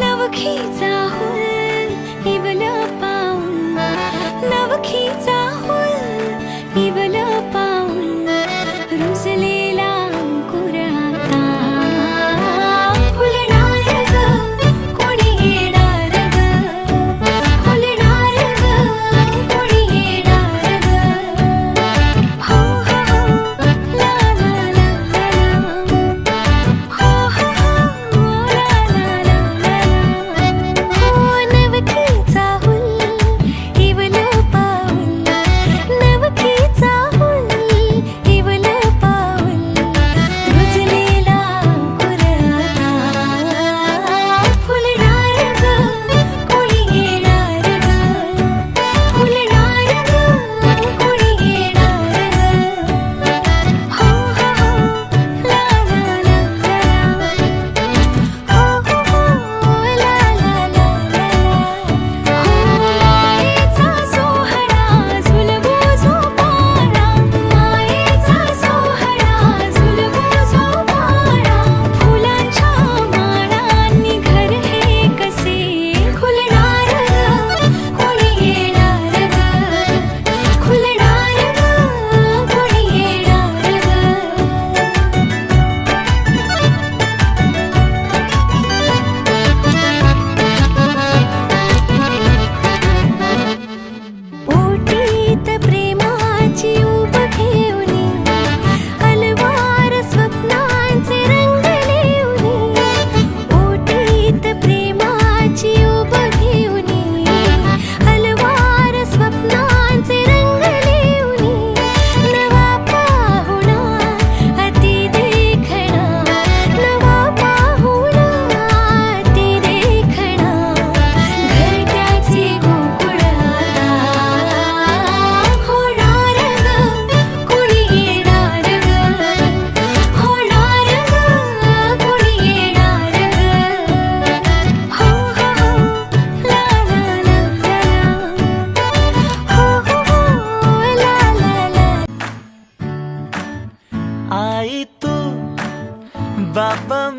नवखी चाहूल इवला पाऊल नवखी चाहूल इवला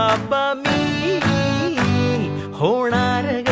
आबा मी होणार ग